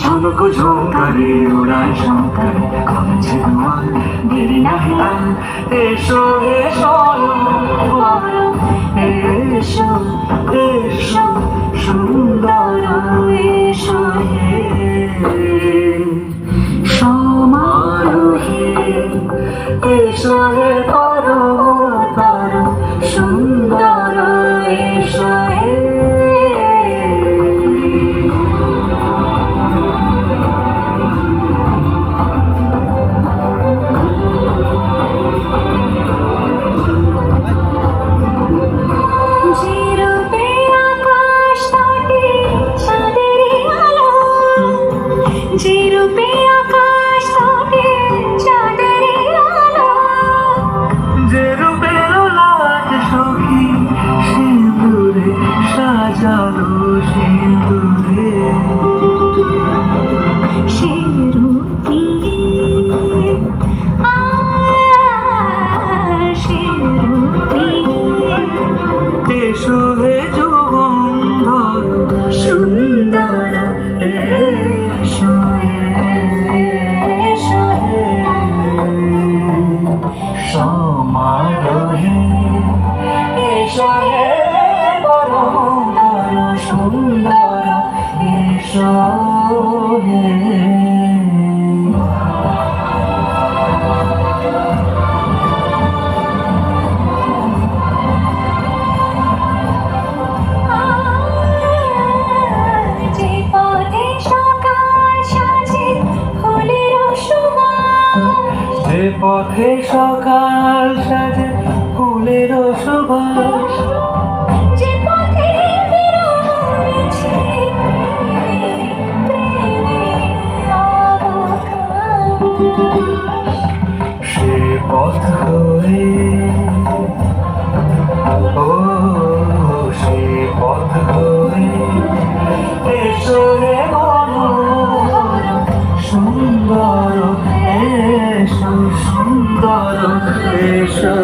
ঝলক ঝোঁকারে উড়ায় শঙ্কারে কমছে দুয়ার দেরি আর। এসো সরম এসো এসো, সুন্দর এসো হে। এসো সুন্দর এসো সুন্দর পথে সকাল সাজে ফুলের সুবাস সে পথ হয়ে ও সে পথ হয়ে এসো রে সুন্দর এসো সুন্দর এসো